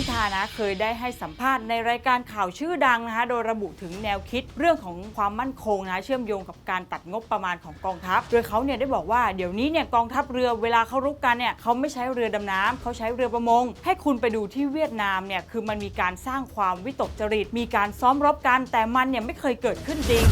พิธานะเคยได้ให้สัมภาษณ์ในรายการข่าวชื่อดังนะคะโดยระบุถึงแนวคิดเรื่องของความมั่นคงนะเชื่อมโยงกับการตัดงบประมาณของกองทัพ โดยเขาเนี่ยได้บอกว่าเดี๋ยวนี้เนี่ยกองทัพเรือเวลาเขารุกกันเนี่ยเขาไม่ใช้เรือดำน้ำเขาใช้เรือประมง ให้คุณไปดูที่เวียดนามเนี่ยคือมันมีการสร้างความวิตกจริต มีการซ้อมรบกันแต่มันเนี่ยไม่เคยเกิดขึ้นจริง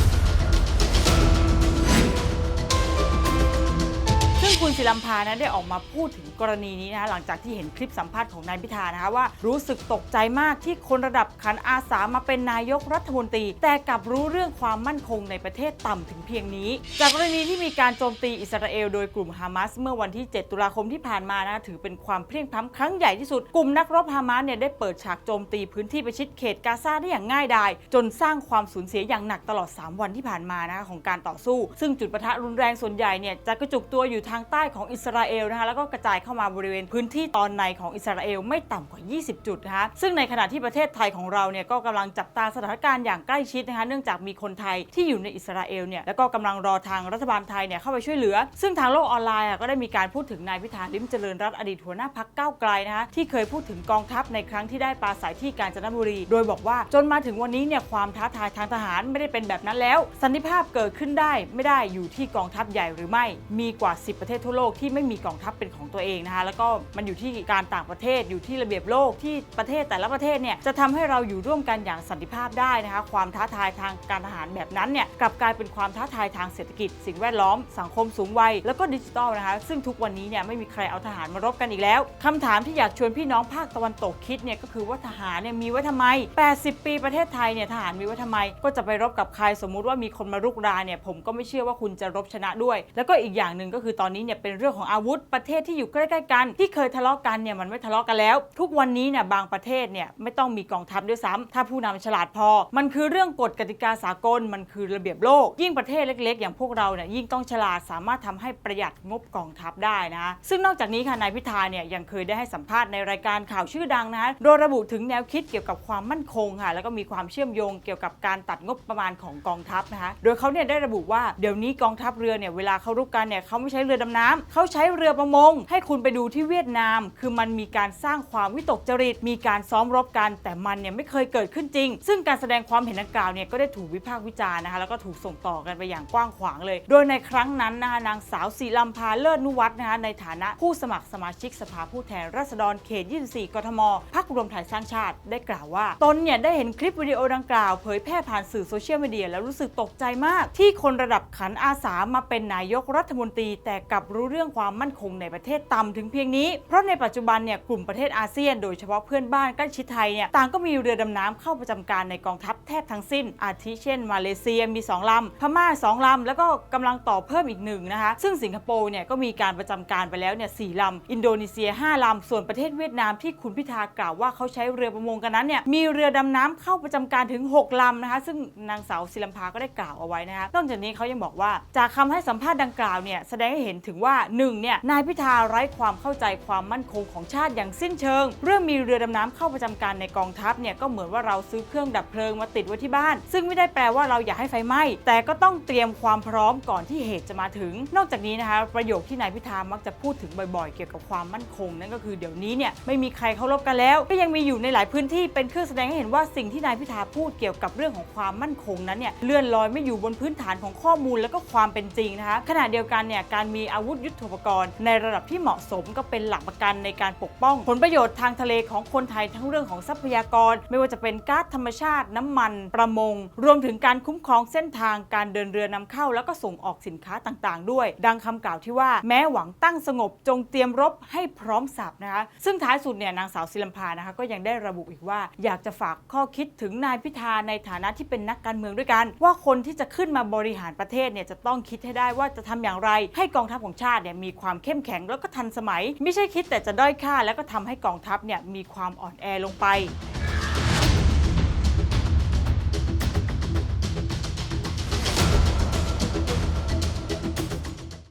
ศิลัมพานะได้ออกมาพูดถึงกรณีนี้นะหลังจากที่เห็นคลิปสัมภาษณ์ของนายพิธานะคะว่ารู้สึกตกใจมากที่คนระดับขันอาสามาเป็นนายกรัฐมนตรี แต่กลับรู้เรื่องความมั่นคงในประเทศต่ำถึงเพียงนี้ จากกรณีที่มีการโจมตีอิสราเอลโดยกลุ่มฮามาสเมื่อวันที่ 7 ตุลาคมที่ผ่านมานะถือเป็นความเพลียงพล้ำครั้งใหญ่ที่สุดกลุ่มนักรบฮามาสเนี่ยได้เปิดฉากโจมตีพื้นที่ประชิดเขตกาซาได้อย่างง่ายดายจนสร้างความสูญเสียอย่างหนักตลอด 3 วันที่ผ่านมานะคะของการต่อสู้ ซึ่งจุดปะทะรุนแรงส่วนใหญ่เนี่ยจะกระจุกตัวอยู่ทางใต้ของอิสราเอลนะคะแล้วก็กระจายเข้ามาบริเวณพื้นที่ตอนในของอิสราเอลไม่ต่ำกว่า 20 จุดนะคะซึ่งในขณะที่ประเทศไทยของเราเนี่ยก็กำลังจับตาสถานการณ์อย่างใกล้ชิดนะคะเนื่องจากมีคนไทยที่อยู่ในอิสราเอลเนี่ยแล้วก็กำลังรอทางรัฐบาลไทยเนี่ยเข้าไปช่วยเหลือ ซึ่งทางโลกออนไลน์ก็ได้มีการพูดถึงนายพิธาลิมเจริญรัตน์อดีตหัวหน้าพักก้าวไกลนะคะที่เคยพูดถึงกองทัพในครั้งที่ได้ปราศัยที่กาญจนบุรี โดยบอกว่าจนมาถึงวันนี้เนี่ยความท้าทายทางทหารไม่ได้เป็นแบบนั้นแล้ว สันติภาพเกิดขึ้นได้ไม่ได้อยู่ที่กองทัพใหญ่หรือไม่มีกว่า 10 ประเทศทั่วโลกที่ไม่มีกองทัพเป็นของตัวเองนะคะแล้วก็มันอยู่ที่การต่างประเทศอยู่ที่ระเบียบโลกที่ประเทศแต่ละประเทศเนี่ยจะทำให้เราอยู่ร่วมกันอย่างสันติภาพได้นะคะความท้าทายทางการทหารแบบนั้นเนี่ยกลับกลายเป็นความท้าทายทางเศรษฐกิจ สิ่งแวดล้อมสังคมสูงวัยแล้วก็ดิจิทัลนะคะซึ่งทุกวันนี้เนี่ยไม่มีใครเอาทหารมารบกันอีกแล้วคำถามที่อยากชวนพี่น้องภาคตะวันตกคิดเนี่ยก็คือว่าทหารเนี่ยมีไว้ทำไม 80 ปีประเทศไทยเนี่ยทหารมีไว้ทำไม ก็จะไปรบกับใครสมมุติว่ามีคนมารุกรานเนี่ยผมก็ไม่เชื่อว่าคุณจะรบชนะด้วย แล้วก็อีกอย่างหนึ่งก็คือตอนนี้เนี่ยเป็นเรื่องของอาวุธประเทศที่อยู่ใกล้ๆกัน ที่เคยทะเลาะกันเนี่ยมันไม่ทะเลาะกันแล้ว ทุกวันนี้เนี่ยบางประเทศเนี่ยไม่ต้องมีกองทัพด้วยซ้ำถ้าผู้นำฉลาดพอ มันคือเรื่องกฎกติกาสากลมันคือระเบียบโลก ยิ่งประเทศเล็ก ๆ อย่างพวกเราเนี่ยยิ่งต้องฉลาดสามารถทำให้ประหยัดงบกองทัพได้นะซึ่งนอกจากนี้ค่ะนายพิธาเนี่ยยังเคยได้ให้สัมภาษณ์ในรายการข่าวชื่อดังนะคะโดยระบุถึงแนวคิดเกี่ยวกับความมั่นคงค่ะแล้วก็มีความเชื่อมโยงเกี่ยวกับการตัดงบประมาณของกองทัพนะคะโดยเขาเนี่ยได้ระบุว่าเดี๋ยวนี้กองทัพเรือเนี่ยเวลาเขารุกกันเนี่ยเขาไม่ใช้เรือดำน้ำเขาใช้เรือประมง ให้คุณไปดูที่เวียดนาม คือมันมีการสร้างความวิตกจริต มีการซ้อมรบกัน แต่มันเนี่ยไม่เคยเกิดขึ้นจริง ซึ่งการแสดงความเห็นดังกล่าวเนี่ยก็ได้ถูกวิพากษ์วิจารณ์นะคะ แล้วก็ถูกส่งต่อกันไปอย่างกว้างขวางเลย โดยในครั้งนั้นนะคะนางสาวศิลัมพาเลิศนุวัฒน์นะคะในฐานะผู้สมัครสมาชิกสภาผู้แทนราษฎรเขต 24 กทมพรรครวมไทยสร้างชาติได้กล่าวว่า ตนเนี่ยได้เห็นคลิปวิดีโอดังกล่าวเผยแพร่ผ่านสื่อโซเชียลมีเดียแล้วรู้สึกตกใจมาก ที่คนระดับขันอาสามาเป็นนายกรัฐมนตรีแต่กลับรูู้้เรื่องความมั่นคงในประเทศต่ำถึงเพียงนี้ เพราะในปัจจุบันเนี่ยกลุ่มประเทศอาเซียนโดยเฉพาะเพื่อนบ้านใกล้ชิดไทยเนี่ยต่างก็มีเรือดำน้ำเข้าประจำการในกองทัพแทบทั้งสิ้น อาทิเช่น มาเลเซียมี 2ลำพม่า 2ลำแล้วก็กำลังต่อเพิ่มอีกหนึ่งนะคะ ซึ่งสิงคโปร์เนี่ยก็มีการประจำการไปแล้วเนี่ยสี่ลำอินโดนีเซีย 5ลำส่วนประเทศเวียดนามที่คุณพิธากล่าวว่าเขาใช้เรือประมงกันนั้นเนี่ยมีเรือดำน้ำเข้าประจำการถึง 6ลำนะคะ ซึ่งนางสาวศิลัมพาก็ได้กล่าวเอาไว้นะคะนอกจากนี้เขายังบอกว่าจากคำให้สัมภาษณ์ดังกล่าวเนี่ยแสดงให้เห็นถึงว่า1เนี่ยนายพิธาไร้ความเข้าใจความมั่นคงของชาติอย่างสิ้นเชิง เรื่องมีเรือดำน้ำเข้าประจำการในกองทัพเนี่ยก็เหมือนว่าเราซื้อเครื่องดับเพลิงมาติดไว้ที่บ้าน ซึ่งไม่ได้แปลว่าเราอยากให้ไฟไหม้แต่ก็ต้องเตรียมความพร้อมก่อนที่เหตุจะมาถึง นอกจากนี้นะคะประโยคที่นายพิธามักจะพูดถึงบ่อยๆ เกี่ยวกับความมั่นคง นั่นก็คือเดี๋ยวนี้เนี่ยไม่มีใครเคารพกันแล้ว ก็ยังมีอยู่ในหลายพื้นที่เป็นเครื่องแสดงให้เห็นว่าสิ่งที่นายพิธาพูดเกี่ยวกับเรื่องของความมั่นคงนั้นเนี่ยเลื่อนลอยไม่อยู่บนพื้นฐานของข้อมูลและก็ความเป็นจริงนะคะขณะเดียวกันเนี่ยการมีอาวุธยุทโธปกรณ์ ในระดับที่เหมาะสมก็เป็นหลักประกันในการปกป้อง ผลประโยชน์ทางทะเลของคนไทยทั้งเรื่องของทรัพยากร ไม่ว่าจะเป็นก๊าซธรรมชาติ น้ำมัน ประมง รวมถึงการคุ้มครองเส้นทางการเดินเรือนำเข้า แล้วก็ส่งออกสินค้าต่างๆ ด้วย ดังคำกล่าวที่ว่าแม้หวังตั้งสงบจงเตรียมรบให้พร้อมสับนะคะซึ่งท้ายสุดเนี่ยนางสาวศิลัมพานะคะก็ยังได้ระบุอีกว่า อยากจะฝากข้อคิดถึงนายพิธาในฐานะที่เป็นนักการเมืองด้วยกัน ว่าคนที่จะขึ้นมาบริหารประเทศเนี่ยจะต้องคิดให้ได้ว่าจะทำอย่างไร ให้กองทัพของชาติเนี่ยมีความเข้มแข็งแล้วก็ทันสมัย ไม่ใช่คิดแต่จะด้อยค่า แล้วก็ทำให้กองทัพเนี่ยมีความอ่อนแอลงไป